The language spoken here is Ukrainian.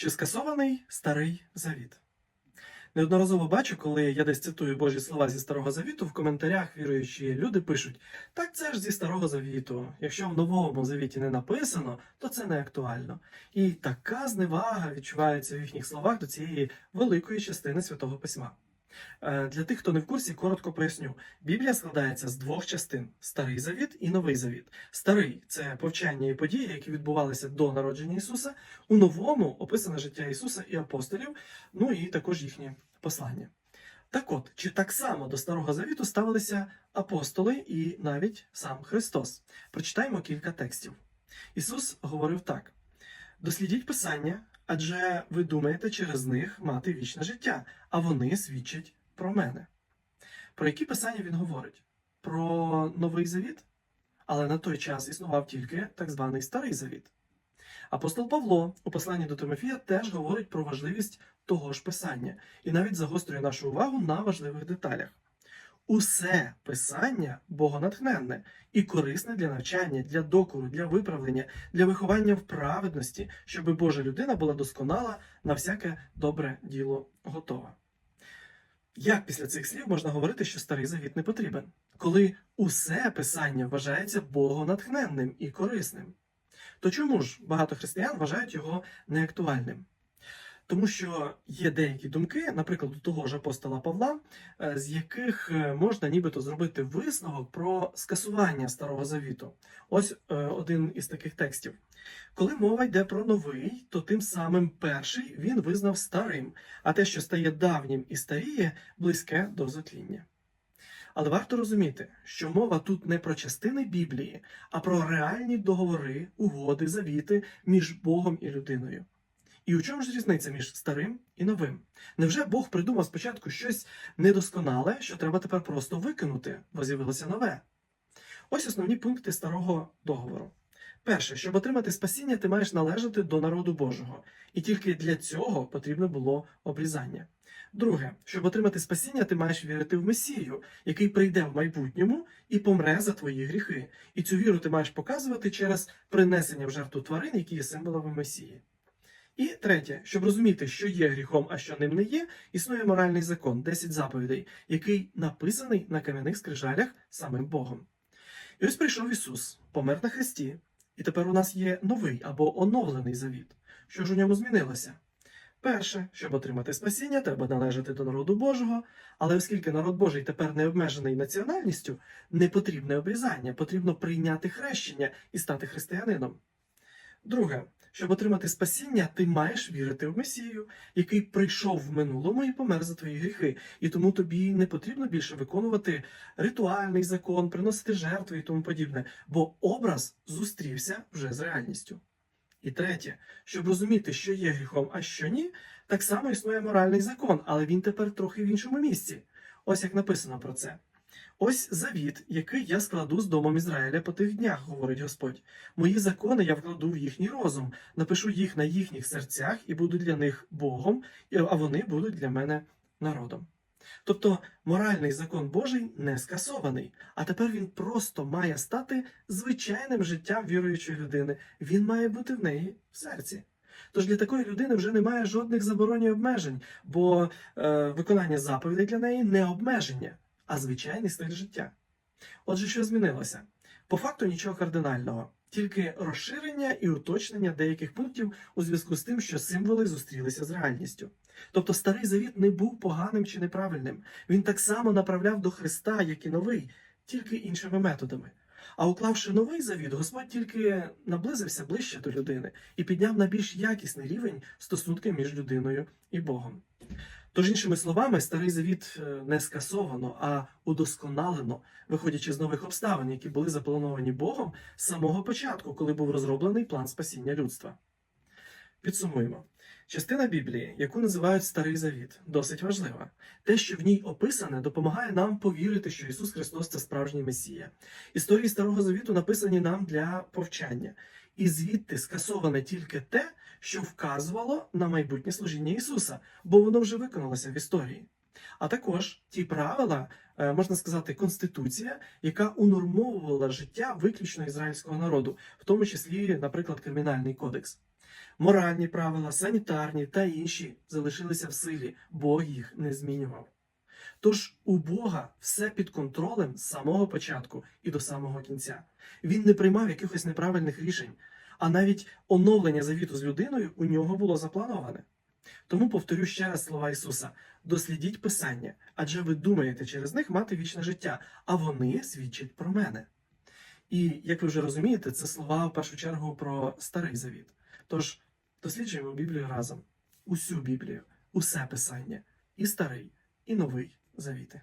Чи скасований старий завіт? Неодноразово бачу, коли я десь цитую Божі слова зі Старого Завіту, в коментарях віруючі люди пишуть: так це ж зі Старого Завіту. Якщо в новому завіті не написано, то це не актуально. І така зневага відчувається в їхніх словах до цієї великої частини святого письма. Е, Для тих, хто не в курсі, коротко поясню. Біблія складається з двох частин: Старий Завіт і Новий Завіт. Старий це повчання і події, які відбувалися до народження Ісуса. У новому описане життя Ісуса і апостолів, ну і також їхнє послання. Так от, чи так само до Старого Завіту ставилися апостоли і навіть сам Христос? Прочитаємо кілька текстів. Ісус говорив так: дослідіть Писання, адже ви думаєте через них мати вічне життя, а вони свідчать про мене. Про які писання він говорить? Про Новий Завіт? Але на той час існував тільки так званий Старий Завіт. Апостол Павло у посланні до Тимофія теж говорить про важливість того ж писання і навіть загострює нашу увагу на важливих деталях. Усе писання богонатхненне і корисне для навчання, для докору, для виправлення, для виховання в праведності, щоб Божа людина була досконала на всяке добре діло готова. Як після цих слів можна говорити, що старий завіт не потрібен, коли усе писання вважається богонатхненним і корисним? То чому ж багато християн вважають його неактуальним? Тому що є деякі думки, наприклад, у того ж апостола Павла, е, з яких е, можна нібито зробити висновок про скасування Старого Завіту. Ось е, один із таких текстів. Коли мова йде про новий, то тим самим перший він визнав старим, а те, що стає давнім і старіє, близьке до затління. Але варто розуміти, що мова тут не про частини Біблії, а про реальні договори, угоди, завіти між Богом і людиною. І у чому ж різниця між старим і новим? Невже Бог придумав спочатку щось недосконале, що треба тепер просто викинути, бо з'явилося нове? Ось основні пункти старого договору. Перше, щоб отримати спасіння, ти маєш належати до народу Божого, і тільки для цього потрібно було обрізання. Друге, щоб отримати спасіння, ти маєш вірити в Месію, який прийде в майбутньому і помре за твої гріхи. І цю віру ти маєш показувати через принесення в жертву тварин, які є символами Месії. І третє, щоб розуміти, що є гріхом, а що ним не є, існує моральний закон, 10 заповідей, який написаний на кам'яних скрижалях самим Богом. І ось прийшов Ісус, помер на хресті, і тепер у нас є новий або оновлений завіт. Що ж у ньому змінилося? Перше, щоб отримати спасіння, треба належати до народу Божого, але оскільки народ Божий тепер не обмежений національністю, не потрібне обрізання, потрібно прийняти хрещення і стати християнином. Друге, щоб отримати спасіння, ти маєш вірити в Месію, який прийшов в минулому і помер за твої гріхи. І тому тобі не потрібно більше виконувати ритуальний закон, приносити жертви і тому подібне, бо образ зустрівся вже з реальністю. І третє, щоб розуміти, що є гріхом, а що ні, так само існує моральний закон, але він тепер трохи в іншому місці. Ось як написано про це. Ось завіт, який я складу з домом Ізраїля по тих днях, говорить Господь. Мої закони я вкладу в їхній розум, напишу їх на їхніх серцях і буду для них Богом, а вони будуть для мене народом. Тобто моральний закон Божий не скасований, а тепер він просто має стати звичайним життям віруючої людини. Він має бути в неї в серці. Тож для такої людини вже немає жодних заборон і обмежень, бо е, виконання заповідей для неї не обмеження, а звичайний стиль життя. Отже, що змінилося? По факту нічого кардинального, тільки розширення і уточнення деяких пунктів у зв'язку з тим, що символи зустрілися з реальністю. Тобто старий завіт не був поганим чи неправильним. Він так само направляв до Христа, як і новий, тільки іншими методами. А уклавши новий завіт, Господь тільки наблизився ближче до людини і підняв на більш якісний рівень стосунки між людиною і Богом. Тож, іншими словами, старий завіт е, не скасовано, а удосконалено, виходячи з нових обставин, які були заплановані Богом з самого початку, коли був розроблений план спасіння людства. Підсумуємо. Частина Біблії, яку називають Старий Завіт, досить важлива. Те, що в ній описане, допомагає нам повірити, що Ісус Христос це справжній Месія. Історії Старого Завіту написані нам для повчання, і звідти скасоване тільки те, що вказувало на майбутнє служіння Ісуса, бо воно вже виконалося в історії. А також ті правила, е, можна сказати, конституція, яка унормовувала життя виключно ізраїльського народу, в тому числі, наприклад, кримінальний кодекс. Моральні правила, санітарні та інші залишилися в силі, Бог їх не змінював. Тож у Бога все під контролем з самого початку і до самого кінця. Він не приймав якихось неправильних рішень, а навіть оновлення завіту з людиною у нього було заплановане. Тому повторю ще раз слова Ісуса: дослідіть Писання, адже ви думаєте через них мати вічне життя, а вони свідчать про мене. І як ви вже розумієте, це слова в першу чергу про старий завіт. Тож досліджуємо Біблію разом, усю Біблію, усе Писання, і старий, і новий завіти.